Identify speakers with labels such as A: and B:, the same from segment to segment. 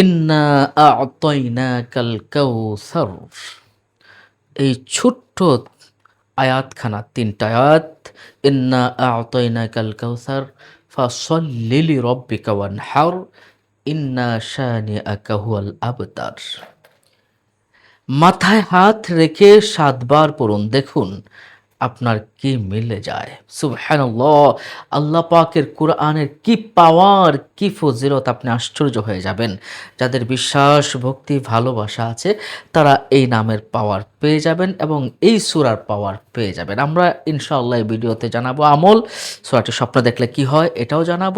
A: ইন্না কাউসার এই ছোট্ট আয়াতখানা, তিনটা আয়াত, ইন্না আ'তাইনাকাল কাউসার ফাসাল্লি লিরাব্বিকা ওয়ানহার ইন্না শানিআকা হুয়াল আবতার মাথায় হাত রেখে সাতবার পড়ুন, দেখুন। আপনার কি মিলে যায়? সুবহানাল্লাহ, আল্লাহ পাকের কোরআনের কি পাওয়ার, কি ফজিলত আপনি আশ্চর্য হয়ে যাবেন। যাদের বিশ্বাস, ভক্তি, ভালোবাসা আছে, তারা এই নামের পাওয়ার পেয়ে যাবেন এবং এই সুরার পাওয়ার পেয়ে যাবেন। আমরা ইনশাআল্লাহ এই ভিডিওতে জানাব আমল। সুরাটি স্বপ্ন দেখলে কি হয় এটাও জানাব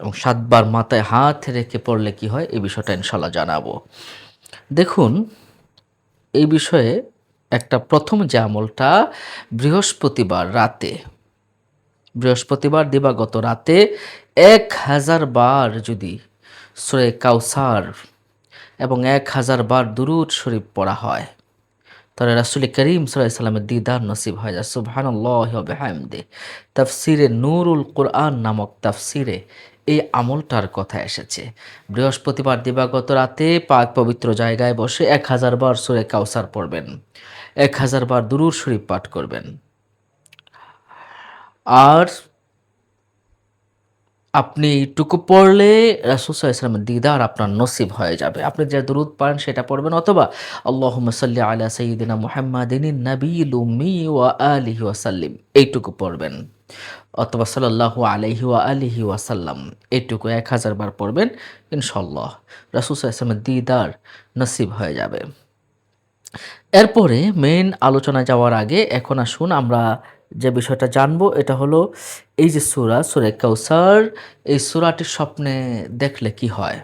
A: এবং সাতবার মাথায় হাত রেখে পড়লে কি হয় এই বিষয়টা ইনশাল্লাহ জানাব। দেখুন, এই বিষয়ে একটা প্রথম যে আমলটা বৃহস্পতিবার রাতে। বৃহস্পতিবার দিবাগত রাতে এক হাজার বার যদি সুরে কাউসার এবং এক হাজার বার দুরুদ শরীফ পড়া হয়, তাহলে রাসুল করিম সাল্লামের দিদার নসিব হয় যায় সুবহানাল্লাহ বেহামদে তাফসিরে নুরুল কোরআন নামক তাফসিরে এই আমলটার কথা এসেছে। বৃহস্পতিবার দিবাগত রাতে পাক পবিত্র জায়গায় বসে এক হাজার বার সুরে কাউসার পড়বেন। এক হাজার বার দুরুর শরীফ পাঠ করবেন। আর আপনি এইটুকু পড়লে রাসুসাহ ইসলামের দিদার আপনার নসিব হয়ে যাবে। আপনি যে দুরুদ পারেন সেটা পড়বেন অথবা আল্লাহ সাল্লি আলা সঈদিনা মুহাম্মাদিন নবীল উম্মি ওয়া আলিহি ওয়াসাল্লিম এইটুকু পড়বেন। অথবা সাল্লাহু আলহি ওয়া আলিহি ওয়াসাল্লাম এইটুকু এক হাজার বার পড়বেন ইনশাল্লাহ রাসুসাহ ইসলামের দিদার নসিব হয়ে যাবে। এরপরে মেন আলোচনা যাওয়ার আগে এখন আসুন আমরা যে বিষয়টা জানব, এটা হলো এই যে সুরা, সুরে কাউসার এই সুরাটি স্বপ্নে দেখলে কি হয়?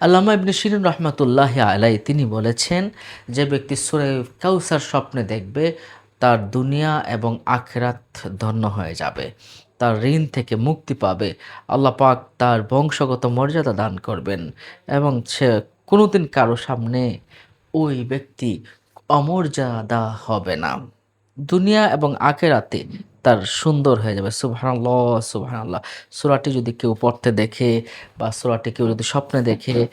A: আল্লামা ইবনে শিরিন রহমতুল্লাহ আলাই তিনি বলেছেন, যে ব্যক্তি সুরে কাউসার স্বপ্নে দেখবে, তার দুনিয়া এবং আখেরাত ধন্য হয়ে যাবে। তার ঋণ থেকে মুক্তি পাবে। আল্লাহ পাক তার বংশগত মর্যাদা দান করবেন এবং সে কোনোদিন কারও সামনে ওই ব্যক্তি অমর্যাদা হবে না। দুনিয়া এবং আখেরাতে তার সুন্দর হয়ে যাবে। সুবহানাল্লাহ সুবহানাল্লাহ। সুরাটি যদি কেউ পড়তে দেখে বা সুরাটি কেউ যদি স্বপ্নে দেখে,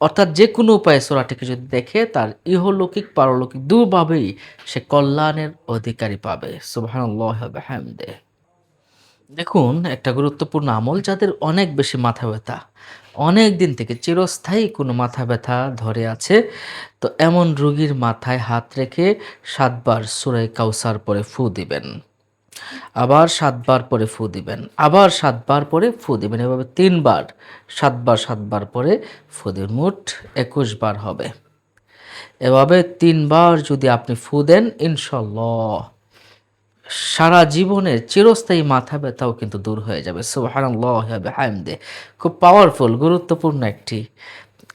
A: অর্থাৎ যে কোনো উপায়ে সুরাটিকে যদি দেখে, তার ইহলৌকিক, পারলৌকিক দুভাবেই সে কল্যাণের অধিকারী পাবে। সুবহানাল্লাহ হামদে দেখুন, একটা গুরুত্বপূর্ণ আমল যাদের অনেক বেশি মাথা ব্যথা। অনেক দিন থেকে চিরস্থায়ী কোনো মাথা ব্যথা ধরে আছে। তো এমন রোগীর মাথায় হাত রেখে সাতবার সুরাই কাউসার পরে ফু দিবেন। আবার সাতবার পরে ফু দিবেন। আবার সাতবার পরে ফু দিবেন। এভাবে তিনবার, সাতবার সাতবার পরে ফু দিবেন। মোট একুশ বার হবে। এভাবে তিনবার যদি আপনি ফু দেন, ইনশাল্লাহ সারা জীবনের চিরস্থায়ী মাথা ব্যথাও কিন্তু দূর হয়ে যাবে। সুবহানাল্লাহ খুব পাওয়ারফুল গুরুত্বপূর্ণ একটি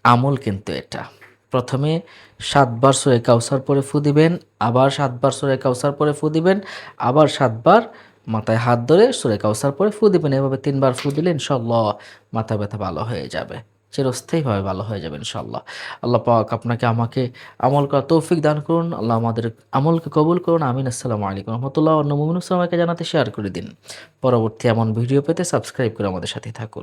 A: আমল কিন্তু এটা। প্রথমে সাতবার সোয়ে কাউসার পরে ফু দিবেন, আবার সাতবার সোরে কাউসার পরে ফু দিবেন, আবার সাতবার মাথায় হাত ধরে সোরে কাউসার পরে ফু দিবেন। এভাবে তিনবার ফু দিলে ইনশাল্লাহ মাথা ব্যথা ভালো হয়ে যাবে। চিরস্থায়ীভাবে ভালো হয়ে যাবে ইনশাল্লাহ আল্লাহ পাক আপনাকে আমাকে আমল করা তৌফিক দান করুন। আল্লাহ আমাদের আমলকে কবুল করুন। আমিন। আসসালামু আলাইকুম রহমতুল্লাহ। অন্য মুমিনুসালামকে জানাতে শেয়ার করে দিন। পরবর্তী এমন ভিডিও পেতে সাবস্ক্রাইব করে আমাদের সাথে থাকুন।